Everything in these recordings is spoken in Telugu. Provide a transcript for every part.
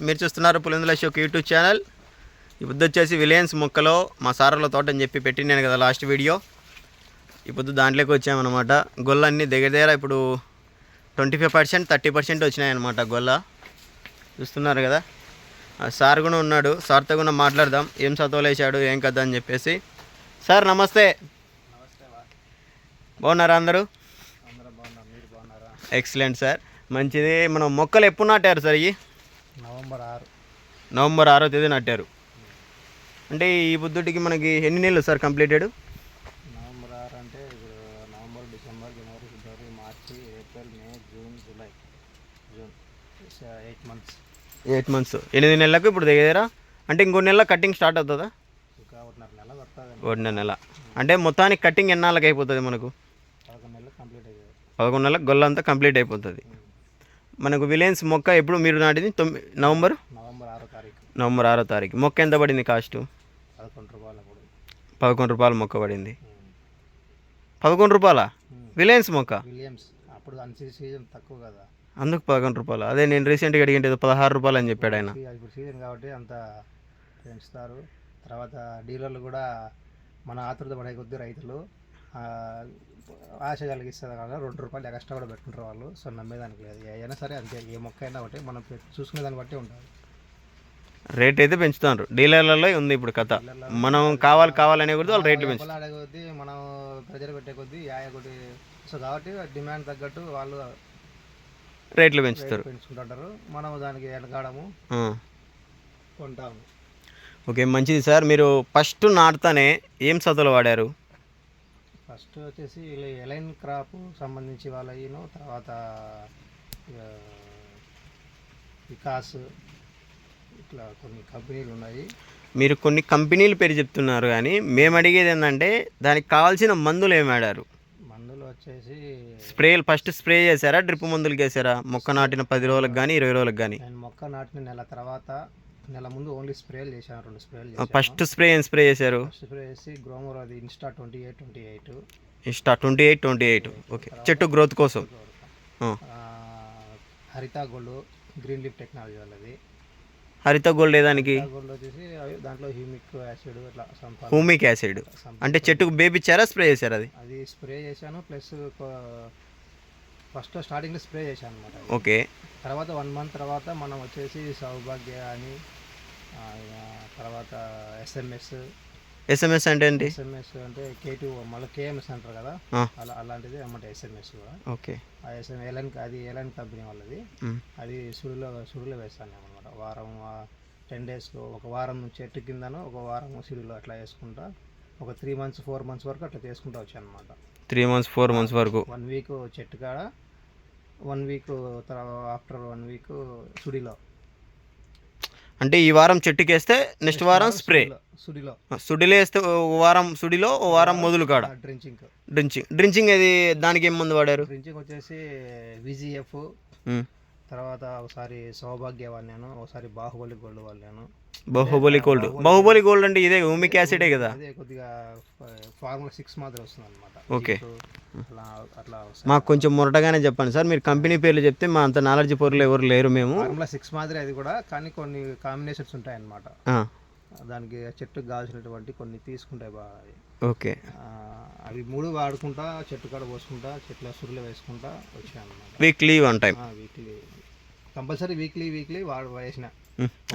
మీరు చూస్తున్నారు పులిందుల షోక్ యూట్యూబ్ ఛానల్. ఈ పొద్దు వచ్చేసి విలియన్స్ మొక్కలో మా సారల తోట అని చెప్పి పెట్టినాను కదా లాస్ట్ వీడియో. ఈ పొద్దు దాంట్లోకి వచ్చామన్నమాట. గొల్లన్నీ దగ్గర దగ్గర ఇప్పుడు twenty five percent thirty percent వచ్చినాయి అనమాట గొల్ల. చూస్తున్నారు కదా? సార్ కూడా ఉన్నాడు. సార్తో కూడా మాట్లాడదాం. ఏం చదవలేశాడు ఏం కదా అని చెప్పేసి. సార్ నమస్తే. బాగున్నారా అందరూ? ఎక్సలెంట్ సార్ మంచిది. మనం మొక్కలు ఎప్పుడు నాటారు సార్ ఇవి? నవంబర్ ఆరు. నవంబర్ ఆరో తేదీ నాటారు. అంటే ఈ బుద్ధుడికి మనకి ఎన్ని నెలలు సార్ కంప్లీటెడ్? నవంబర్ ఆరు అంటే ఇప్పుడు నవంబర్ డిసెంబర్ జనవరి ఫిబ్రవరి మార్చి April May June July June eight months. Eight months. ఎనిమిది నెలలకు ఇప్పుడు దగ్గర అంటే ఇంకో నెల కటింగ్ స్టార్ట్ అవుతుందా? ఇంకా ఒకటిన్నర నెల పడుతుంది. ఒకటిన్నర నెల. అంటే మొత్తానికి కటింగ్ ఎన్నాళ్ళకి అయిపోతుంది మనకు? పదకొండు నెలలు కంప్లీట్ అయ్యేది పదకొండు నెలలకు గొల్లంతా కంప్లీట్ అయిపోతుంది. మనకు విలేన్స్ మొక్క ఎప్పుడు మీరు నాటింది? తొమ్మిది నవంబర్? నవంబర్ ఆరో తారీఖు. నవంబర్ ఆరో తారీఖు. మొక్క ఎంత పడింది కాస్ట్? పదకొండు రూపాయలు పదకొండు రూపాయల మొక్క పడింది. పదకొండు రూపాయల? విలేన్స్ మొక్క? విలియమ్స్. అప్పుడు సీజన్ తక్కువ కదా. అందుకు పదకొండు రూపాయలు? అదే నేను రీసెంట్గా అడిగింటే ఏదో పదహారు రూపాయలు అని చెప్పాడు ఆయన. ఇప్పుడు సీజన్ కాబట్టి అంత పెంచుతారు. తర్వాత డీలర్లు కూడా మన ఆతృత పడే కొద్దీ రైతులు ఆశ కలిగిస్తుంది కదా రెండు రూపాయలు ఎక్స్ట్రా కూడా పెట్టుకుంటారు వాళ్ళు. సో నమ్మేదానికి లేదు. అయినా సరే అంతే ఏ మొక్క అయినా ఒకటి. మనం చూసుకునే దాన్ని బట్టి ఉంటుంది. రేట్ అయితే పెంచుతున్నారు డీలర్లలో ఉంది ఇప్పుడు కథ. మనం కావాలి కావాలనే కొద్దీ వాళ్ళు రేట్లు పెంచుతారు ఆడే కొద్దీ మనం ప్రెజర్ పెట్టే కొద్దీ యాయ కొద్ది. సో కాబట్టి డిమాండ్ తగ్గట్టు వాళ్ళు రేట్లు పెంచుతారు. పెంచుకుంటుంటారు. మనం దానికి వెనకాడము. కొంటాము. ఓకే మంచిది సార్. మీరు ఫస్ట్ నాటుతానే ఏం సతులు వాడారు? ఫస్ట్ వచ్చేసి ఎలైన్ క్రాప్ సంబంధించి వాళ్ళను తర్వాత వికాస్ ఇట్లా కొన్ని కంపెనీలు ఉన్నాయి. మీరు కొన్ని కంపెనీల పేరు చెప్తున్నారు కానీ మేము అడిగేది ఏంటంటే దానికి కావాల్సిన మందులు ఏమి వాడారు మందులు వచ్చేసి స్ప్రేలు ఫస్ట్ స్ప్రే చేశారా? డ్రిప్ మందులు వేసారా మొక్క నాటిన పది రోజులకు కానీ ఇరవై రోజులకు కానీ మొక్క నాటిన నెల తర్వాత నెల ముందు ఓన్లీ స్ప్రేలు చేశాను రెండు స్ప్రేలు ఫస్ట్ స్ప్రే ఏం స్ప్రే చేశారు? ఫస్ట్ స్ప్రే చేసి గ్రోమర్ అది insta twenty eight twenty eight. Insta twenty eight twenty eight. Okay. చెట్టు గ్రోత్ కోసం. Haritha gold green leaf technology వాళ్ళది. హరిత గోల్డ్ దానికి? గోల్డ్ వచ్చేసి అవి దాంట్లో హ్యూమిక్ యాసిడ్ హూమిక్ యాసిడ్. అంటే చెట్టుకు బేబిచ్చారా స్ప్రే చేశారా అది? అది స్ప్రే చేశాను ప్లస్ ఫస్ట్ స్టార్టింగ్లో స్ప్రే చేశాను అనమాట ఓకే. తర్వాత వన్ మంత్ తర్వాత మనం వచ్చేసి సౌభాగ్య అని తర్వాత ఎస్ఎంఎస్. ఎస్ఎంఎస్ అంటే ఏంటి? ఎస్ఎంఎస్ అంటే కేటీ మళ్ళీ కేఎంఎస్ అంటారు కదా. అలా అలాంటిది అన్నమాట ఎస్ఎంఎస్ కూడా. ఓకే. ఆ ఎస్ఎం ఎలన్ అది ఎలన్ కంపెనీ వాళ్ళది. అది సుడిలో సుడిలో వేస్తాను అనమాట వారం టెన్ డేస్లో ఒక వారం చెట్టు కిందను ఒక వారం సిడిలో అట్లా వేసుకుంటా ఒక త్రీ మంత్స్ ఫోర్ మంత్స్ వరకు అట్లా చేసుకుంటా వచ్చాను అనమాట త్రీ మంత్స్ ఫోర్ మంత్స్ వరకు. వన్ వీక్ చెట్టు కాడ one week after one week సుడిలో. అంటే ఈ వారం చెట్టుకి వేస్తే నెక్స్ట్ వారం స్ప్రే. సుడిలో సుడిలో. వేస్తే ఓ వారం సుడిలో ఓ వారం మొదలు కాడ. డ్రించింగ్. డ్రించింగ్. డ్రించింగ్ అది దానికి ఏం మందు వాడారు? డ్రించింగ్ వచ్చేసి విజిఎఫ్. తర్వాత ఒకసారి సౌభాగ్య వాడినాను ఒకసారి బాహుబలి గోల్డ్ వాడినాను బాహుబలి గోల్డ్. బాహుబలి గోల్డ్ అంటే ఇదే హూమిక్ యాసిడే కదా? అదే కొద్దిగా ఫార్ములా సిక్స్ మాదిరి వస్తుంది అనమాట ఓకే. అట్లా మాకు కొంచెం మొరటగానే చెప్పండి సార్. మీరు కంపెనీ పేర్లు చెప్తే మా అంత నాలెడ్జ్ పొరలు ఎవరు లేరు మేము. ఫార్ములా సిక్స్ మాదిరి అది కూడా కానీ కొన్ని కాంబినేషన్స్ ఉంటాయి అన్నమాట ఆ, దానికి చెట్టుకు కావాల్సినటువంటి కొన్ని తీసుకుంటాయి బాగా. ఓకే. అవి మూడు వాడుకుంటా చెట్టు కాడ పోసుకుంటా చెట్ల సురులు వేసుకుంటా వచ్చాయి అనమాట weekly one time weekly compulsory weekly weekly వాడు వేసిన.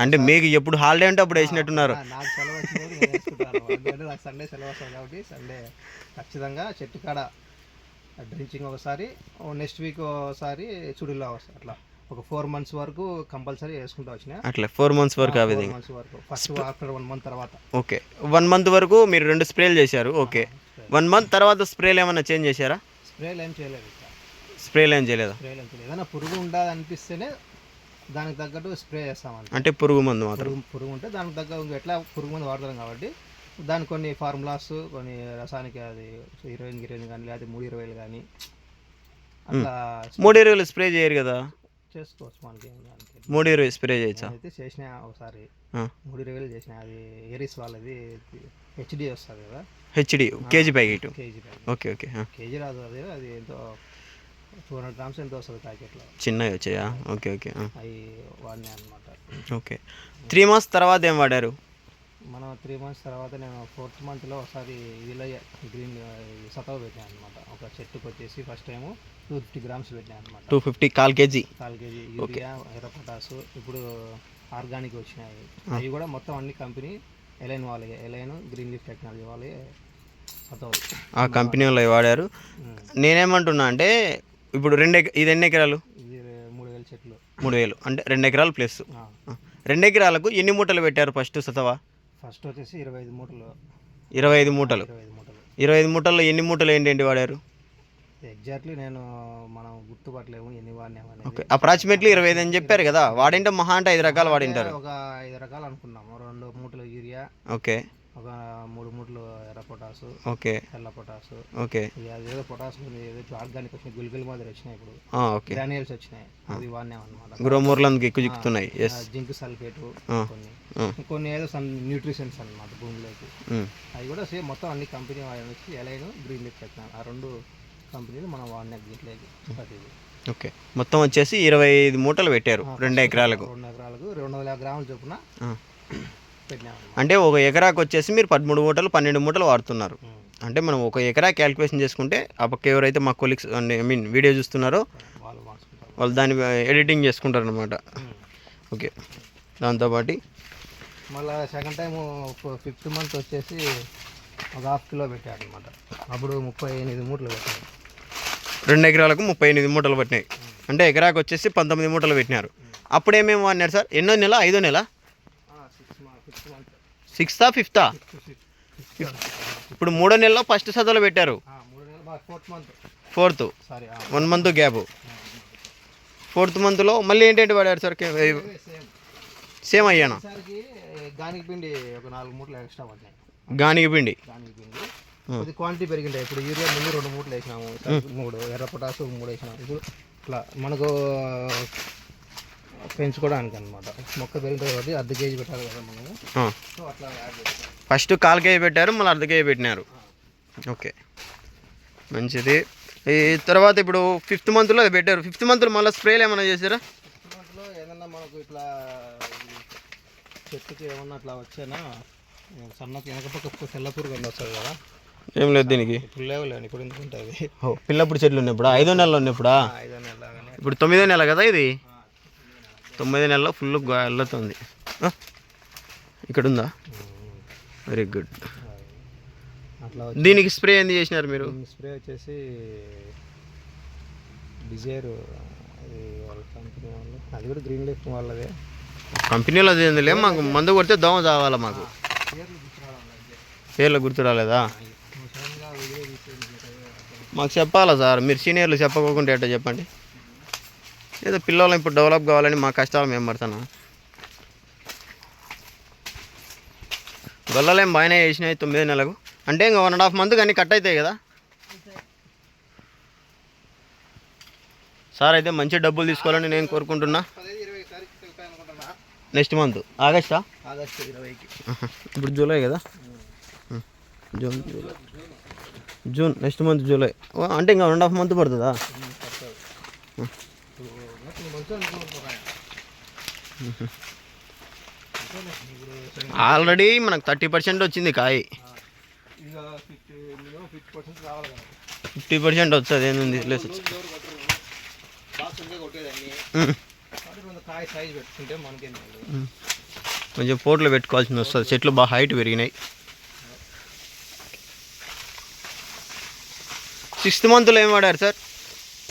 అంటే మీకు ఎప్పుడు హాలిడే అంటే అప్పుడు వేసినట్టున్నారు. నాకు సెలవు వచ్చినప్పుడు నాకు సండే సెలవు వస్తుంది కాబట్టి సండే ఖచ్చితంగా చెట్టు కాడ డ్రించింగ్ ఒకసారి నెక్స్ట్ వీక్ ఒకసారి చుడిలో ఒకసారి అట్లా ఒక ఫోర్ మంత్స్ వరకు కంపల్సరీ వేసుకుంటూ వచ్చిన. అట్లా ఫోర్ మంత్స్ వరకు ఆ విధంగా. మంత్స్ వరకు. ఫస్ట్ ఆఫ్టర్ వన్ మంత్ తర్వాత. ఓకే. వన్ మంత్ వరకు మీరు రెండు స్ప్రేలు చేశారు. ఓకే. వన్ మంత్ తర్వాత స్ప్రేలు ఏమైనా చేంజ్ చేశారా? స్ప్రేలు ఏం చేయలేదు స్ప్రేలు ఏం చేయలేదా? స్ప్రేలు ఏం చేయలేదు. ఏదైనా పురుగు ఉండదు అనిపిస్తేనే దానికి తగ్గట్టు స్ప్రే చేస్తామంట అంటే పురుగు మందు మాత్రం. పురుగు ఉంటే దానికి తగ్గ ఎట్లా పురుగు మందు వాడతాం కాబట్టి దానికి కొన్ని ఫార్ములాస్ కొన్ని రసాయనిక అది ఇరవై గిరవై కానీ లేదా మూడు ఇరవైలు కానీ అట్లా మూడు ఇరవైలు స్ప్రే చేయరు కదా? చేసుకోవచ్చు మనకి మూడు ఇరవై స్ప్రే చేయొచ్చా? అయితే చేసిన ఒకసారి. మూడు ఇరవైలు చేసిన. అది ఎరిస్ వాళ్ళది హెచ్డి వస్తుంది కదా? HD KG packet. KG okay okay. KG రాదు అది అది ఎంతో టూ హండ్రెడ్ గ్రామ్స్ ఎంతో వస్తుంది ప్యాకెట్లో చిన్నవి వచ్చాయా? Okay okay. అవి వాడినాయి అనమాట ఓకే. త్రీ మంత్స్ తర్వాత ఏం వాడారు? మనం త్రీ మంత్స్ తర్వాత నేను ఫోర్త్ మంత్లో ఒకసారి విలయ గ్రీన్ సతవ పెట్టాను అనమాట ఒక చెట్టుకు వచ్చేసి first time two fifty grams పెట్టాను అనమాట టూ ఫిఫ్టీ కాల్ కేజీ? కాల్ కేజీ యూరియా ఎర్ర పొటాసు ఇప్పుడు ఆర్గానిక్ వచ్చినాయి. అవి కూడా మొత్తం అన్ని కంపెనీ ఎలైన్ వాళ్ళే ఎలైన్ గ్రీన్ లీఫ్ టెక్నాలజీ వాళ్ళే ఆ కంపెనీ వాళ్ళు వాడారు. నేనేమంటున్నా అంటే ఇప్పుడు రెండు ఇది ఎన్ని ఎకరాలు? మూడు వేల చెట్లు. మూడు వేలు అంటే రెండు ఎకరాలు ప్లస్. రెండు ఎకరాలకు ఎన్ని మూటలు పెట్టారు ఫస్ట్ సతవా? ఫస్ట్ వచ్చేసి ఇరవై ఐదు మూటలు. ఇరవై ఐదు మూటలు. ఇరవై ఐదు మూటల్లో ఎన్ని మూటలు ఏంటంటే వాడారు? ఎగ్జాక్ట్లీ నేను మనం గుర్తుపట్టలేము ఎన్ని వాడినాము అనేది. ఓకే. అప్రాక్సిమేట్లీ ఇరవై ఐదు అని చెప్పారు కదా. వాడింటే మహా అంటే ఐదు రకాలు వాడింటారు. ఒక ఐదు రకాలు అనుకున్నాము. రెండు మూటలు యూరియా ఓకే. ఒక మూడు మూటలు ఎర్ర పొటాసు ఓకే. తెల్ల పొటాసు ఓకే. అదేదో పొటాసు ఉంది, ఏదో ఆర్గానిక్ వచ్చినాయి గుల్గుల్ మాదిరి వచ్చినాయి ఇప్పుడు. ఆ, ఓకే. గ్రాన్యూల్స్ వచ్చినాయి అవి వాడినాం అనమాట గ్రోమూర్లు అందుకు ఎక్కువ చిక్కుతున్నాయి. Zinc sulphate. కొన్ని. కొన్ని ఏదో సమ్ న్యూట్రిషన్స్ అనమాట భూమిలోకి. అవి కూడా సేమ్ మొత్తం అన్ని కంపెనీ వాడిన వచ్చి ఎలైన్ గ్రీన్ లీఫ్ టెక్నాలజీ ఆ రెండు కంపెనీలు మనం వాడినాం దీంట్లోకి ప్రతిదీ. ఓకే. మొత్తం వచ్చేసి ఇరవై ఐదు మూటలు పెట్టారు రెండు ఎకరాలకు. రెండు ఎకరాలకు రెండు వందల గ్రాములు చొప్పున. పెట్టినాం అంటే ఒక ఎకరాకు వచ్చేసి మీరు పదమూడు మూటలు పన్నెండు మూటలు వాడుతున్నారు. అంటే మనం ఒక ఎకరా క్యాలిక్యులేషన్ చేసుకుంటే ఆ పక్క ఎవరైతే మా కొలీగ్స్ ఐ మీన్ వీడియో చూస్తున్నారో వాళ్ళు దాన్ని ఎడిటింగ్ చేసుకుంటారు అనమాట ఓకే. దాంతోపాటు మళ్ళీ సెకండ్ టైం ఫిఫ్త్ మంత్ వచ్చేసి ఒక హాఫ్ కిలో పెట్టాడు అనమాట అప్పుడు ముప్పై ఎనిమిది మూటలు పెట్టాడు రెండు ఎకరాలకు ముప్పై ఎనిమిది మూటలు పట్టినాయి. అంటే ఎకరాకు వచ్చేసి పంతొమ్మిది మూటలు పెట్టినారు. అప్పుడు ఏమేమి వాడినారు సార్? ఎన్నో నెల ఐదో నెల? సిక్స్తా ఫిఫ్తా? ఇప్పుడు మూడో నెలలో ఫస్ట్ సదలో పెట్టారు. Fourth one month gap. Fourth మంత్లో మళ్ళీ ఏంటంటే వాడారు సార్? సేమ్ అయ్యాను? గానికి పిండి ఒక నాలుగు మూటలు ఎక్స్ట్రా పడినాయి గానికి పిండి? గానికి పిండి. ఇది క్వాంటిటీ పెరిగింటాయి. ఇప్పుడు యూరియా ముందు రెండు మూటలు వేసినాము మూడు ఎర్ర పొటాసు మూడు వేసినాము. ఇప్పుడు ఇట్లా మనకు పెంచుకోవడానికి అనమాట మొక్క పెరుగుతుంది కాబట్టి అర్ధ కేజీ పెట్టాలి కదా మనము. సో అట్లా ఫస్ట్ కాల్ కేజీ పెట్టారు మళ్ళీ అర్ధ కేజీ పెట్టినారు. ఓకే. మంచిది. ఈ తర్వాత ఇప్పుడు ఫిఫ్త్ మంత్లో అది పెట్టారు. ఫిఫ్త్ మంత్లో మళ్ళీ స్ప్రేలు ఏమైనా చేశారా? లో ఏదన్నా మనకు ఇట్లా చెట్టుకి ఏమన్నా అట్లా వచ్చేనా? సన్న వెనక పక్క తెల్ల పురుగు అని వస్తుంది కదా. ఏం లేదు దీనికి. లేవులేండి ఇప్పుడు ఎందుకు ఉంటుంది? ఓ పిల్లప్పుడు చెట్లు ఉన్నప్పుడా? ఐదో నెలలో ఉన్నప్పుడా? ఐదో నెల ఇప్పుడు తొమ్మిదో నెల కదా ఇది? తొమ్మిదో నెలలో ఫుల్ వెళ్ళతుంది ఇక్కడ ఉందా వెరీ గుడ్ అట్లా దీనికి స్ప్రే ఏంది చేసినారు మీరు? స్ప్రే వచ్చేసి డిజైర్ వాళ్ళ కంపెనీ వాళ్ళు. అది కూడా గ్రీన్ లీఫ్ వాళ్ళదే. కంపెనీలో అది మాకు మందు కొడితే దోమ చావాలా మాకు? పేర్లు గుర్తు రాలేదా మాకు చెప్పాలా సార్? మీరు సీనియర్లు చెప్పకోకుండా ఏంటో చెప్పండి? ఏదో పిల్లలు ఇప్పుడు డెవలప్ కావాలని మా కష్టాలు మేము పడుతున్నాం. గొల్లలేం బాగానే వేసినాయి తొమ్మిది నెలలకు అంటే ఇంకా వన్ అండ్ హాఫ్ మంత్ కానీ కట్ అవుతాయి కదా. సార్ అయితే మంచి డబ్బులు తీసుకోవాలని నేను కోరుకుంటున్నా. నెక్స్ట్ మంత్ ఆగస్టా ఆగస్ట్ ఇరవైకి ఇప్పుడు జూలై కదా? June July June next month July ఓ, అంటే ఇంకా వన్ అండ్ హాఫ్ మంత్ పడుతుందా? Hmm. ఆల్రెడీ మనకు థర్టీ పర్సెంట్ వచ్చింది కాయ. ఫిఫ్టీ పర్సెంట్ వస్తుంది లేదు. లేదు కొంచెం ఫోటోలు పెట్టుకోవాల్సింది వస్తుంది. చెట్లు బాగా హైట్ పెరిగినాయి. సిక్స్త్ మంత్లో ఏం వాడారు సార్?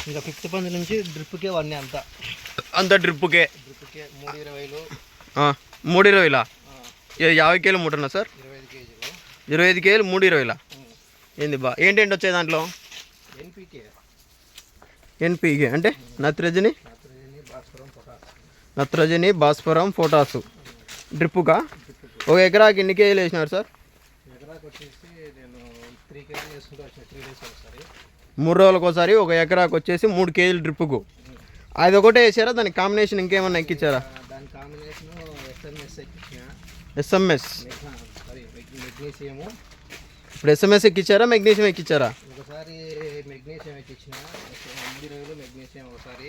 ఇంకా ఫిఫ్త్ పంది నుంచి డ్రిప్కే వన్నీ అంతా. అంత డ్రిప్పుకే డ్రిప్కే మూడు ఇరవైలు. యాభై కేలు మూటనా సార్? ఇరవై ఐదు కేలు మూడు ఇరవైలా? ఏంది బా ఏంటంటే వచ్చే దాంట్లో? ఎన్పికే. అంటే నత్రజని? నత్రజని భాస్వరం పొటాసు. డ్రిప్పుగా ఒక ఎకరాకి ఎన్ని కేజీలు వేసినారు సార్? మూడు రోజులకు ఒకసారి. ఒక ఎకరాకి వచ్చేసి మూడు కేజీలు డ్రిప్పుకు. అది ఒకటే వేసారా దానికి కాంబినేషన్ ఇంకేమన్నా ఎక్కించారా దాని కాంబినేషన్ ఎస్ఎంఎస్ ఎక్కించిన ఎస్ఎంఎస్ సారీ ఇప్పుడు ఎస్ఎంఎస్ ఎక్కించారా మెగ్నీషియం ఎక్కించారా ఒకసారి మెగ్నీషియం ఎక్కించిన రోజులు మెగ్నీషియం ఒకసారి.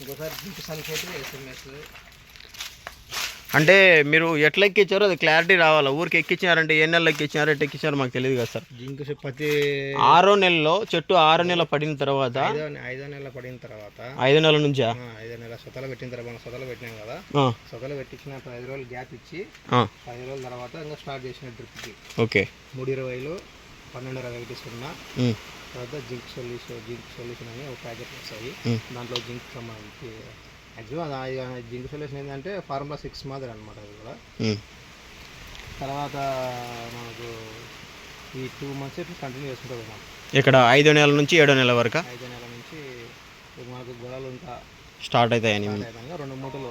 ఇంకోసారి జింక్ సల్ఫేట్ ఎస్ఎంఎస్ అంటే మీరు ఎట్లా ఎక్కించారో అది క్లారిటీ రావాలా? ఊరికి ఎక్కించారంటే ఏ నెలలో ఎక్కించారో ఎట్లా ఎక్కించారో మాకు తెలియదు కదా సార్. జింక్ ప్రతి ఆరో నెలలో చెట్టు ఆరో నెల పడిన తర్వాత ఐదో ఐదో నెలల పడిన తర్వాత ఐదు నెలల నుంచా? ఐదో నెల సొతలు పెట్టిన తర్వాత సొతలు పెట్టినాం కదా. సొతలు పెట్టించిన పది రోజులు గ్యాప్ ఇచ్చి పది రోజుల తర్వాత ఇంకా స్టార్ట్ చేసిన డ్రిప్కి ఓకే. మూడు ఇరవైలు పన్నెండు ఇరవై ఒకటి సున్నా. తర్వాత జింక్ సొల్యూషన్ జింక్ సొల్యూషన్ అని ఒక ప్యాకెట్ వస్తాయి. దాంట్లో జింక్ సంబంధించి అది జింక్ సొల్యూషన్ ఏంటంటే ఫార్ములా సిక్స్ మాదిరి అనమాట అది కూడా. తర్వాత మనకు ఈ టూ మంత్స్ ఇట్లా కంటిన్యూ చేసుకుంటూ ఇక్కడ ఐదో నెలల నుంచి ఏడో నెల వరకు? ఐదో నెల నుంచి మనకు గొడవలు ఇంకా స్టార్ట్ అవుతాయని రెండు మూటలు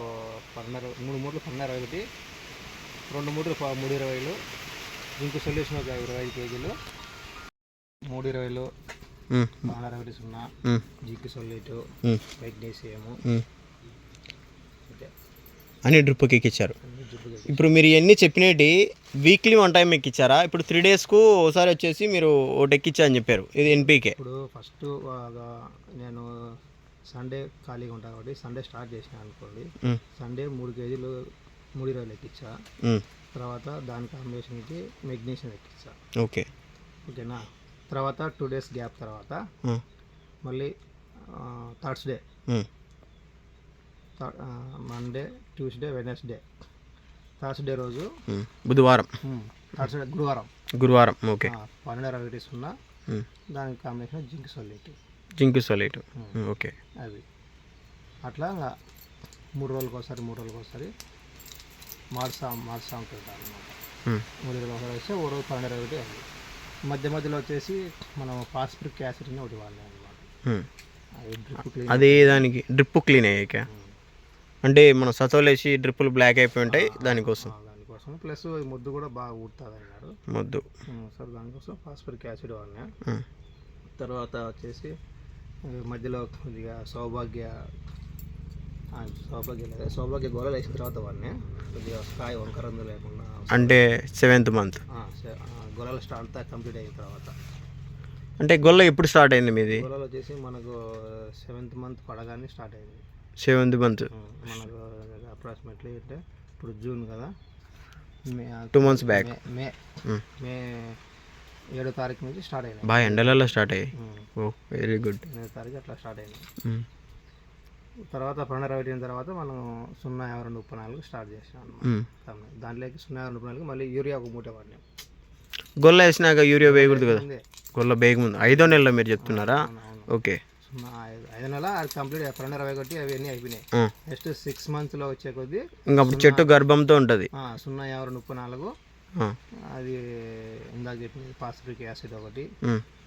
పన్నెండు మూడు మూటలు పన్నెండు ఒకటి రెండు మూటలు మూడు ఇరవైలు జింక్ సొల్యూషన్ ఒక ఇరవై ఐదు కేజీలు. మూడు ఇరవైలు పన్నెండు ఒకటి సున్నా. జింక్ సొల్యూటు మెగ్నీషియము అని డ్రిప్కి జిబ్బుగా ఇప్పుడు మీరు ఇవన్నీ చెప్పినవి వీక్లీ వన్ టైం ఎక్కించారా ఇప్పుడు త్రీ డేస్కు ఒకసారి వచ్చేసి మీరు ఒకటి ఎక్కించా అని చెప్పారు. ఇది ఎన్పీకే ఇప్పుడు ఫస్ట్ నేను సండే ఖాళీగా ఉంటాను కాబట్టి సండే స్టార్ట్ చేసిన అనుకోండి. సండే మూడు కేజీలు మూడు ఇరవైలు ఎక్కించా ఉమ్, తర్వాత దాని కాంబినేషన్కి మెగ్నీషియం ఎక్కించా ఓకే. ఓకేనా? తర్వాత టూ డేస్ గ్యాప్ తర్వాత మళ్ళీ Thursday Monday Tuesday Wednesday Thursday రోజు. బుధవారం. థర్స్డే గురువారం. గురువారం ఓకే. పన్నెండు ఇరవై ఒకటి సున్నా. దానికి combination zinc solute zinc solute okay. అవి అట్లా మూడు రోజులకు ఒకసారి మూడు రోజులకు ఒకసారి మార్చా మార్చా ఉంటుంటారు అనమాట మూడు రోజులు ఒకసారి వస్తే ఓ రోజు పన్నెండు ఇరవై ఒకటి అవి మధ్య మధ్యలో వచ్చేసి మనం ఫాస్ఫరిక్ యాసిడ్ అని ఒకటి వాడినాం అనమాట అది దానికి డ్రిప్ క్లీన్ అయ్యాక. అంటే మనం సతోలేసి డ్రిప్పులు బ్లాక్ అయిపోయి ఉంటాయి దానికోసం. దానికోసం. ప్లస్ ముద్దు కూడా బాగా ఊడుతుంది అన్నారు మొద్దు సరే దానికోసం ఫాస్ఫరిక్ యాసిడ్ వాడినా. తర్వాత వచ్చేసి మధ్యలో కొద్దిగా సౌభాగ్య సౌభాగ్య లేదా సౌభాగ్య గోళలు వేసిన తర్వాత వాడిని. కొద్దిగా కాయ వంకరందు లేకుండా అంటే సెవెంత్ మంత్ గొర్రెల స్టార్ట్ అంతా కంప్లీట్ అయిన తర్వాత. అంటే గొల్ల ఎప్పుడు స్టార్ట్ అయింది మీది? గొర్రెలు వచ్చేసి మనకు సెవెంత్ మంత్ పడగానే స్టార్ట్ అయింది. Seventh month. మనకు అప్రాక్సిమేట్లీ అంటే ఇప్పుడు జూన్ కదా. May two months back May- May ఏడో తారీఖు నుంచి స్టార్ట్ అయినాయి. బాగా ఎండలలో స్టార్ట్ అయ్యాయి. ఓ వెరీ గుడ్ ఎనిమిదో తారీఖు అట్లా స్టార్ట్ అయినాయి. తర్వాత పన్నెండు పెట్టిన తర్వాత మనం సున్నా యాభై రెండు నాలుగు స్టార్ట్ చేసినాం దాంట్లోకి సున్నా యాభై రెండు నాలుగు మళ్ళీ యూరియా ఒక మూట వాడినాం గొల్ల వేసినాక యూరియా వేయకూడదు కదా. గొల్ల బేగ ముందు ఐదో నెలలో మీరు చెప్తున్నారా. ఓకే. ఐదు నెల అది కంప్లీట్ పన్నెండు ఇరవై ఒకటి అవన్నీ అయిపోయినాయి. నెక్స్ట్ సిక్స్ మంత్స్లో వచ్చే కొద్దీ ఇంకా చెట్టు గర్భంతో ఉంటుంది. సున్నా యాభై రెండు ముప్పై నాలుగు. అది ఇందాక చెప్పింది ఫాస్ఫరిక్ యాసిడ్ ఒకటి.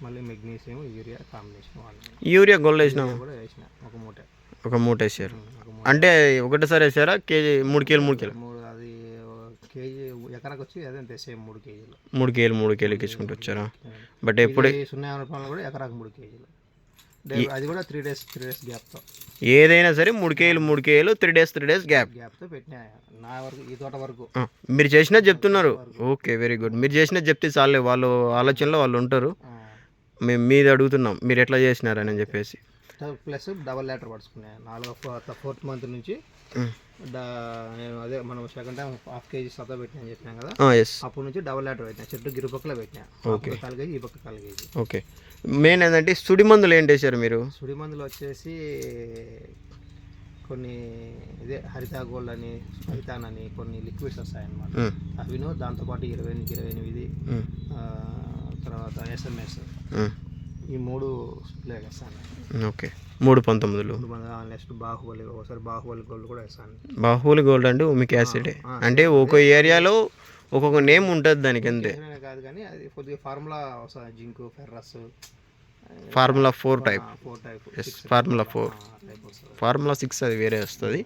మళ్ళీ మెగ్నీషియం యూరియా కాంబినేషన్ వాడినాం యూరియా గొల్ల వేసినాం కూడా వేసిన ఒక మూట. ఒక మూట వేసారు. అంటే ఒకటేసారి వేసారా? కేజీ మూడు కేలు మూడు కేలు మూడు అది కేజీ ఎకరాకి వచ్చి అదే సేమ్ మూడు కేజీలు. మూడు కేలు మూడు కేలు ఎక్కించుకుంటూ వచ్చారా? బట్ ఎప్పుడు సున్నా యాభై రూపాయలు కూడా ఎకరాకు మూడు కేజీలు. అది కూడా త్రీ డేస్ త్రీ డేస్ గ్యాప్తో ఏదైనా సరే మూడు కేలు మూడు కేలు three days three days gap గ్యాప్తో పెట్టినా నా వరకు ఈ తోట వరకు. మీరు చేసినది చెప్తున్నారు. ఓకే వెరీ గుడ్ మీరు చేసినది చెప్తే చాలే వాళ్ళు ఆలోచనలో వాళ్ళు ఉంటారు. మేము మీది అడుగుతున్నాం మీరు ఎట్లా చేసినారని చెప్పేసి. ప్లస్ డబల్ లీటర్ పడుచుకున్నాయి నాలుగో ఫోర్త్ మంత్ నుంచి నేను అదే మనం సెకండ్ టైం హాఫ్ కేజీ సతా పెట్టినా చెప్పినాం కదా. అప్పటి నుంచి డబల్ లీటర్ పెట్టినా చెట్టు గిరు పక్కల పెట్టినా. పక్క కాలు కేజీ ఈ పక్క కాలు కేజీ. ఓకే. మెయిన్ ఏంటంటే సుడి మందులు ఏం వేసారు మీరు? సుడి మందులు వచ్చేసి కొన్ని ఇదే హరితా గోల్డ్ అని హరితాన్ అని కొన్ని లిక్విడ్స్ వస్తాయన్నమాట. అవిను దాంతోపాటు ఇరవై ఎనిమిది ఇరవై ఎనిమిది తర్వాత ఎస్ఎంఎస్ ఈ మూడు స్ప్రే వేస్తాను ఓకే. మూడు పంతొమ్మిదిలు. నెక్స్ట్ బాహుబలి ఒకసారి బాహుబలి గోల్డ్ కూడా వేస్తాను. బాహుబలి గోల్డ్ అంటే ఉమిక్ యాసిడ్ అంటే ఒక్కో ఏరియాలో ఒక్కొక్క నేమ్ ఉంటుంది దానికి అంతే. కాదు కానీ అది కొద్దిగా ఫార్ములా వస్తుంది zinc ferrous formula four type four type S formula four formula six అది వేరే వస్తుంది.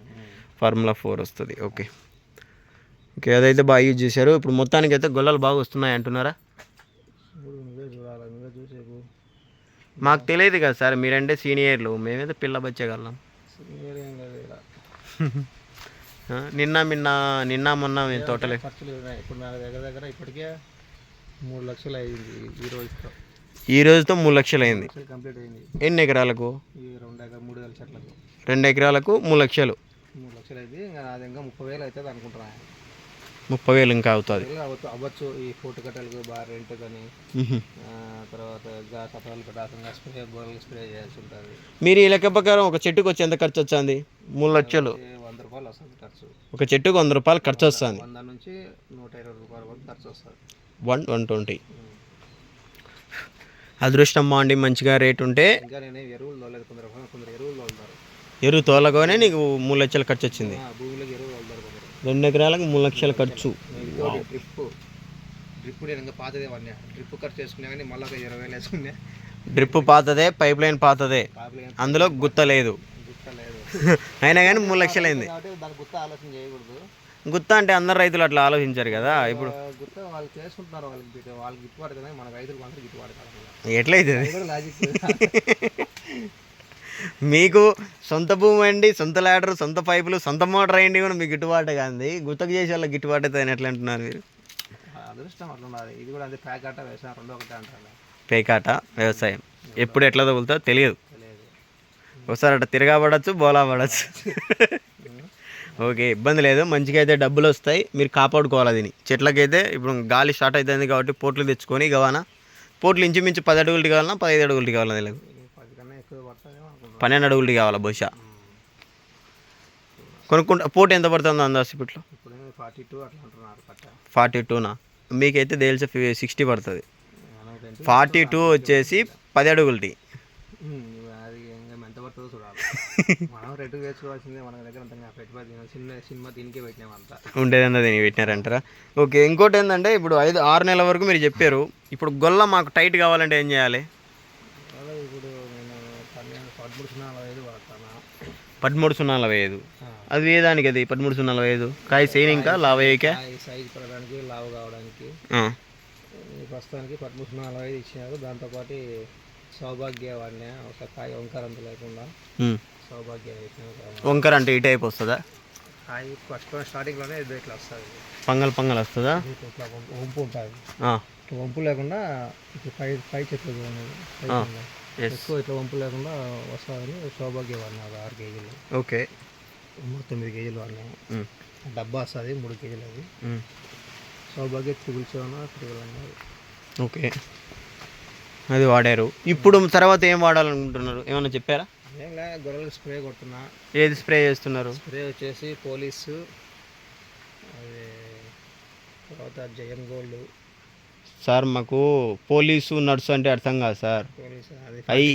ఫార్ములా ఫోర్ వస్తుంది. ఓకే ఓకే అదైతే బాగా యూజ్ చేశారు. ఇప్పుడు మొత్తానికి అయితే గొల్లలు బాగా వస్తున్నాయి అంటున్నారా ఇప్పుడు నువ్వే చూడాలి నువ్వే చూసేకు మాకు తెలియదు కదా సార్ మీరంటే సీనియర్లు. మేమైతే పిల్ల బచ్చగలం నిన్న నిన్న నిన్న మొన్న మేము తోటలే. ఇప్పుడు నా దగ్గర దగ్గర ఇప్పటికే మూడు లక్షలు అయింది ఈ రోజుతో. ఈ రోజుతో మూడు లక్షలు అయింది. కంప్లీట్ అయింది. ఎన్ని ఎకరాలకు? ఈ రెండు ఎకరా మూడు వేల చెట్లకు. రెండు ఎకరాలకు మూడు లక్షలు. మూడు లక్షలు అయితే ఇంకా నాది ఇంకా ముప్పై వేలు అవుతుంది అనుకుంటున్నాను ముప్పై వేలు ఇంకా అవుతుంది. అవ్వచ్చు ఈ ఫోటో కట్టలకు బాగా రెంట్ కానీ తర్వాత గా కప్పలు పెట్టాల్సిన స్ప్రే గోడలకు స్ప్రే చేయాల్సి ఉంటుంది. మీరు ఈ లెక్క ప్రకారం ఒక చెట్టుకు వచ్చి ఎంత ఖర్చు వచ్చింది? మూడు లక్షలు. వంద రూపాయలు వస్తుంది ఖర్చు. ఒక చెట్టుకు వంద రూపాయలు ఖర్చు వస్తుంది. వంద నుంచి నూట ఇరవై రూపాయల వరకు ఖర్చు వస్తుంది. One one twenty. అదృష్టం బాగుండి మంచిగా రేట్ ఉంటే ఇంకా నేను ఎరువులు తోలేదు కొందరు కొందరు ఎరువులు తోలుతారు. ఎరువు తోలగానే నీకు మూడు లక్షలు ఖర్చు వచ్చింది. భూమిలోకి తోలుతారు కొందరు రెండు ఎకరాలకు మూడు లక్షల ఖర్చు. డ్రిప్ డ్రిప్ నేను ఇంకా పాతదే డ్రిప్ ఖర్చు కానీ మళ్ళీ ఒక ఇరవై వేలు వేసుకున్నా. డ్రిప్ పాతదే పైప్ లైన్ పాతదే అందులో గుత్త లేదు. గుత్త లేదు. అయినా కానీ మూడు లక్షలు అయింది. కాబట్టి దాని గుత్త ఆలోచన చేయకూడదు. గుత్త అంటే అందరు రైతులు అట్లా ఆలోచించారు కదా ఇప్పుడు. గుత్త వాళ్ళు చేసుకుంటున్నారు వాళ్ళకి వాళ్ళకి గిట్టుబాటు కదా మన గిట్టుబాటు కూడా లాజిక్ మీకు సొంత భూమి అండి సొంత ల్యాడర్ సొంత పైపులు సొంత మోటార్ అయ్యండి కూడా మీకు గిట్టుబాటు కాదు గుత్తకు చేసే వాళ్ళకి గిట్టుబాటు అవుతుంది ఎట్లా అంటున్నారు మీరు? అదృష్టం ఇది కూడా అంతే రెండో ఒకటే అంటారు. పేకాట వ్యవసాయం. ఎప్పుడు ఎట్లా తగులుతుందో తెలియదు. ఒకసారి అట్లా తిరగా పడచ్చు బోలా పడచ్చు. ఓకే ఇబ్బంది లేదు. మంచిగా అయితే డబ్బులు వస్తాయి. మీరు కాపాడుకోవాలి దీన్ని? చెట్లకైతే ఇప్పుడు గాలి స్టార్ట్ అవుతుంది కాబట్టి పోట్లు తెచ్చుకొని గవానా. పోట్లు ఇంచుమించు పది అడుగులకి కావాలన్నా పదిహేను అడుగులకి కావాలా పన్నెండు అడుగులకి కావాలా బహుశా? కొనుక్కుంటా పోటీ ఎంత పడుతుందో అందాసి ఇప్పట్లో ఫార్టీ టూ అట్లా అంటున్నారు ఫార్టీ టూనా? మీకైతే తెలిసి సిక్స్టీ పడుతుంది. ఫార్టీ టూ వచ్చేసి పది అడుగులది. అది ఉండేదంతా దీనికి పెట్టినారంటారా? ఓకే ఇంకోటి ఏంటంటే ఇప్పుడు ఐదు ఆరు నెలల వరకు మీరు చెప్పారు. ఇప్పుడు గొల్ల మాకు టైట్ కావాలంటే ఏం చేయాలి అలా ఇప్పుడు నేను పన్నెండు పదమూడు సున్నా నలభై ఐదు వాడతాను పదమూడు సున్నా నలభై ఐదు అది వేదానికి అది? పదమూడు సున్నా నలభై ఐదు కాయ సేన్ ఇంకా? లావయ్యకే ఈ సైజు పెరగడానికి లావు కావడానికి. ప్రస్తుతానికి పదమూడు సున్నా నలభై ఐదు ఇచ్చినారు. దాంతోపాటు సౌభాగ్య వాడినా ఒక కాయ వంకరంత లేకుండా సౌభాగ్య వంకర అంటే ఈ టైప్ వస్తుందా? కాయ ఫస్ట్ స్టార్టింగ్లోనే ఇది ఇట్లా వస్తుంది. పంగల్ పంగల్ వస్తుందా? ఇట్లా వంపు- ఉంటుంది. వంపు లేకుండా ఇట్లా పై పై చెట్లు ఎక్కువ ఇట్లా వంపు లేకుండా వస్తుందని సౌభాగ్య వాడినా ఒక ఆరు కేజీలు. ఓకే. మూడు తొమ్మిది కేజీలు వాడినాము డబ్బా వస్తుంది మూడు కేజీలు అది. సౌభాగ్య ట్రిపుల్ సెవెన్ ట్రిపుల్ అన్నారు ఓకే. అది వాడారు. ఇప్పుడు తర్వాత ఏం వాడాలనుకుంటున్నారు? ఏమన్నా చెప్పారా? ఏం లే గొర్రెలకు స్ప్రే కొడుతున్నా. ఏది స్ప్రే చేస్తున్నారు? స్ప్రే వచ్చేసి పోలీసు అది తర్వాత జయం గోల్డ్. సార్ మాకు పోలీసు నర్సు అంటే అర్థం కాదు సార్. అయి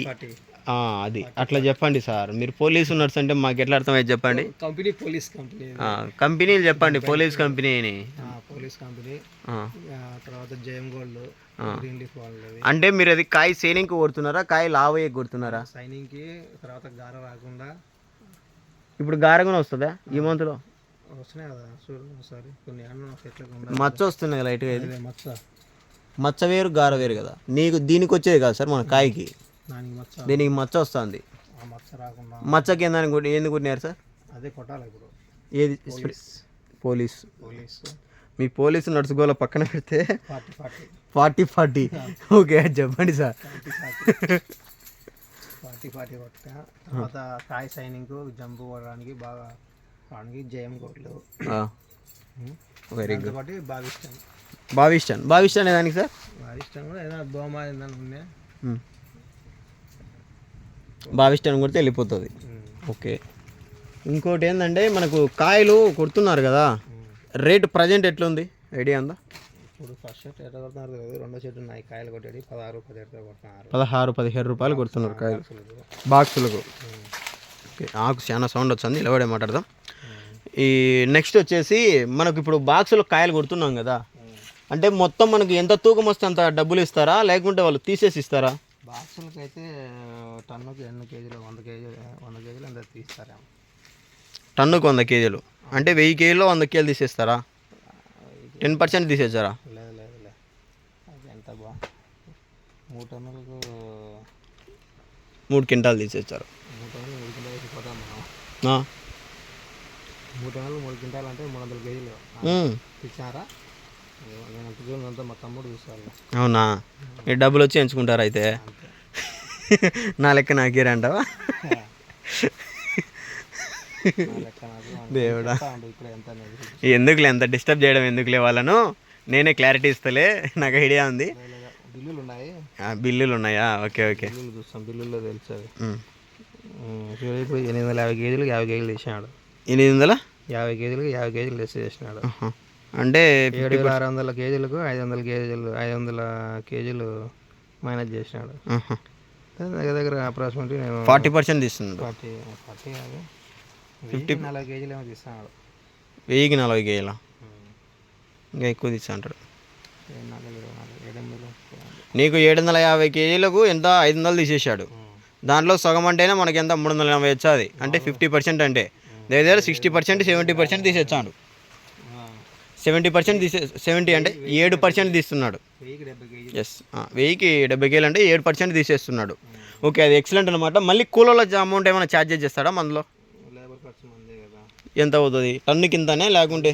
అది అట్లా చెప్పండి సార్. మీరు పోలీసు నర్సు అంటే మాకు ఎట్లా అర్థమైంది చెప్పండి? Company police company. కంపెనీలు చెప్పండి. పోలీస్ కంపెనీని ఆ, పోలీస్ కంపెనీ. తర్వాత జయం గోల్డ్ అంటే మీరు అది కాయ సేనింగ్కి కొడుతున్నారా? కాయ లావయ్య కొడుతున్నారా? సైనింగ్కి తర్వాత గార రాకుండా. ఇప్పుడు గారగున వస్తుందా ఈ మంత్లో? వస్తున్నాయి కదా చూడు ఒకసారి. కొన్ని మచ్చ వస్తున్నాయి లైట్గా ఇది మచ్చ. మచ్చ వేరు గార వేరు కదా. నీకు దీనికి వచ్చేది కదా సార్ మన కాయకి. దానికి మచ్చ. వస్తుంది. మచ్చకి ఏందని కొట్టి ఎందుకు కొట్టినారు సార్? అదే కొట్టాలి ఇప్పుడు. ఏది? పోలీస్. పోలీస్. మీ పోలీసు నడుచుకోవాల పక్కన పెడితే ఫార్టీ ఫార్టీ. ఓకే చెప్పండి సార్. Forty forty. కొట్టా. తర్వాత కాయ సైనింగ్ జంపు కొట్టడానికి బాగా జయం కోట్లు వెరీ గుడ్ దాంతోపాటు భావిస్తాం భావిష్టాన్ భావిష్టాన్ దానికి సార్? భావిస్తాం కూడా ఏదైనా దోమ ఏదైనా ఉన్నాయి భావిష్టాన్ కొడితే వెళ్ళిపోతుంది. ఓకే. ఇంకోటి ఏంటంటే మనకు కాయలు కొడుతున్నారు కదా. రేటు ప్రజెంట్ ఎట్లుంది? ఐడియా ఉందా? ఇప్పుడు ఫస్ట్ షర్ట్ ఎట్లా కొడుతున్నారు తెలియదు రెండో షర్ట్ ఉన్నాయి. కాయలు కొట్టేది పదహారు పదిహేడుతో కొడుతున్నారు? పదహారు పదిహేడు రూపాయలు కొడుతున్నారు కాయలు. బాక్సులకు. ఓకే. ఆకు చాలా సౌండ్ వచ్చింది నిలబడే మాట్లాడదాం. ఈ నెక్స్ట్ వచ్చేసి మనకు ఇప్పుడు బాక్సులు కాయలు కొడుతున్నాం కదా. అంటే మొత్తం మనకి ఎంత తూకం వస్తే అంత డబ్బులు ఇస్తారా? లేకుంటే వాళ్ళు తీసేసి ఇస్తారా? బాక్సులకి అయితే టన్నుకి ఎన్ని కేజీలు? వంద కేజీలు వంద కేజీలు ఎంత తీస్తారేమో. టన్నుకు వంద కేజీలు. అంటే వెయ్యి కేజీలో వంద కేజీలు తీసేస్తారా? టెన్ పర్సెంట్ తీసేస్తారా లేదు లేదు లేదు. అది ఎంత బా మూడు టన్నులకు మూడు క్వింటాలు తీసేస్తారు మూడు టన్నులు మూడు కింటాలు వేసిపోతాం మనం. ఆ. మూడు టన్నులు మూడు క్వింటాలు అంటే మూడు వందల కేజీలు. మ్మ్. మా అవునా? మీరు డబ్బులు వచ్చి ఎంచుకుంటారు అయితే? నా లెక్క నాకు దేవుడా. ఎంత అనేది ఎందుకులే ఎంత డిస్టర్బ్ చేయడం ఎందుకులే వాళ్ళను? నేనే క్లారిటీ ఇస్తలే నాకు ఐడియా ఉంది. బిల్లులు ఉన్నాయి బిల్లులు ఉన్నాయా? Okay okay. బిల్లులు చూస్తాం బిల్లుల్లో తెలుస్తుంది. ఎనిమిది వందల యాభై కేజీలు యాభై కేజీలు తీసినాడు ఎనిమిది వందల? యాభై కేజీలకు యాభై కేజీలు లెస్ చేసినాడు. అంటే ఏడు వేల ఆరు వందల కేజీలకు ఐదు వందల కేజీలు ఐదు వందల కేజీలు మైనస్ చేసినాడు. దగ్గర దగ్గర అప్రాక్సిమేట్లీ నేను ఫార్టీ పర్సెంట్ తీస్తున్నాడు ఫార్టీ ఫార్టీ కాదు. ఫిఫ్టీ నలభై కేజీలు ఏమో తీస్తున్నాడు వెయ్యికి నలభై కేజీల? ఇంకా ఎక్కువ తీస్తా అంటాడు ఏడు నాలుగు ఇరవై నాలుగు ఏడు ఎనిమిది నీకు ఏడు వందల యాభై కేజీలకు ఎంత? ఐదు వందలు తీసేశాడు. దాంట్లో సగం అంటేనే మనకి ఎంత? మూడు వందల ఎనభై వచ్చాది. అంటే ఫిఫ్టీ పర్సెంట్ అంటే. దగ్గర సిక్స్టీ పర్సెంట్ సెవెంటీ పర్సెంట్ తీసేచ్చాడు సెవెంటీ పర్సెంట్ తీసే సెవెంటీ అంటే ఏడు పర్సెంట్ తీస్తున్నాడు. ఎస్ వెయ్యికి డెబ్బై కేలు అంటే ఏడు పర్సెంట్ తీసేస్తున్నాడు. ఓకే అది ఎక్సలెంట్ అనమాట మళ్ళీ కూలలో అమౌంట్ ఏమైనా ఛార్జెస్ చేస్తాడా మనలో ఎంత అవుతుంది? టన్ను కింతనే లేకుంటే?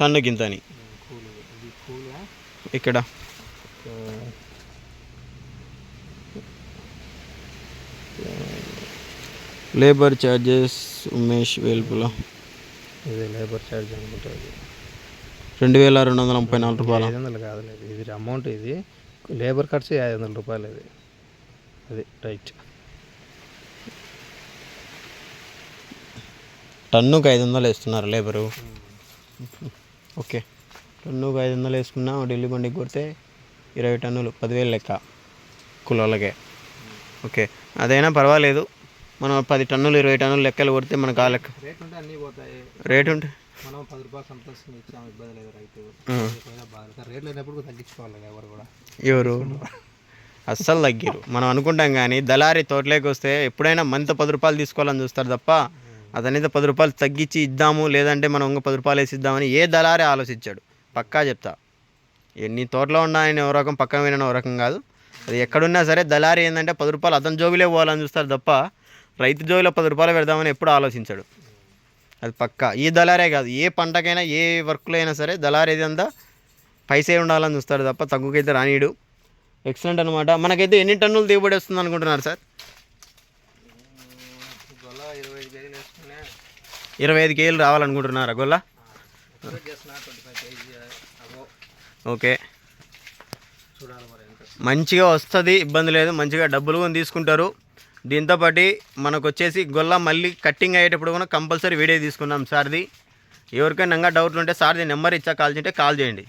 టన్ను కింతని ఇక్కడ. Labour charges Umesh Velpula. ఇది లేబర్ ఛార్జ్ అనుకుంటుంది రెండు వేల రెండు వందల ముప్పై నాలుగు రూపాయలు? ఐదు వందలు కాదులేదు ఇది. అమౌంట్ ఇది. లేబర్ ఖర్చు ఐదు వందల రూపాయలు ఇది. అది రైట్. టన్నుకు ఐదు వందలు వేస్తున్నారు లేబరు. ఓకే. టన్నుకు ఐదు వందలు వేసుకున్నా ఢిల్లీ బండికి కొడితే ఇరవై టన్నులు పదివేలు లెక్క కులోళ్ళకే ఓకే. అదైనా పర్వాలేదు. మనం పది టన్నులు ఇరవై టన్నులు లెక్కలు కొడితే మనకు ఆ లెక్క. రేట్ ఉంటే అన్నీ పోతాయి. రేట్ ఉంటే మనం పది రూపాయలు సంతోషం ఇచ్చాము ఇబ్బంది లేదు రైతు. ఆ. పోయినా బాగా రేట్ లేనప్పుడు తగ్గించుకోవాలి కదా ఎవరు కూడా. ఎవరు? అస్సలు తగ్గిరు. మనం అనుకుంటాం కానీ దళారి తోటలోకి వస్తే ఎప్పుడైనా మనతో పది రూపాయలు తీసుకోవాలని చూస్తారు తప్ప అతనితో పది రూపాయలు తగ్గించి ఇద్దాము లేదంటే మనం ఇంకా పది రూపాయలు వేసి ఇద్దామని ఏ దళారి ఆలోచించాడు. పక్కా చెప్తా. ఎన్ని తోటలో ఉన్న ఆయన ఓ రకం పక్కన పోయిన ఓ రకం కాదు. అది ఎక్కడున్నా సరే దళారి ఏంటంటే పది రూపాయలు అతని జోబులే పోవాలని చూస్తారు తప్ప రైతు జోబులో పది రూపాయలు పెడదామని ఎప్పుడు ఆలోచించాడు. అది పక్కా. ఈ దళారే కాదు. ఏ పంటకైనా ఏ వర్క్లో అయినా సరే దళారి ఏదంతా పైసే ఉండాలని చూస్తాడు తప్ప తక్కువకైతే రానీడు ఎక్సలెంట్ అనమాట మనకైతే ఎన్ని టన్నులు దిగుబడి వస్తుంది అనుకుంటున్నారు సార్? ఇరవై ఐదు కేజీలు రావాలనుకుంటున్నారా గొల్ల? ఓకే. మంచిగా వస్తుంది ఇబ్బంది లేదు. మంచిగా డబ్బులు కూడా తీసుకుంటారు. దీంతో పాటు మనకు వచ్చేసి గొల్ల మళ్ళీ కట్టింగ్ అయ్యేటప్పుడు కూడా కంపల్సరీ వీడియో తీసుకున్నాం సార్ది. ఎవరికైనా ఇంకా డౌట్లు ఉంటే సార్ది నెంబర్ ఇచ్చా కాల్ చేయంటే కాల్ చేయండి.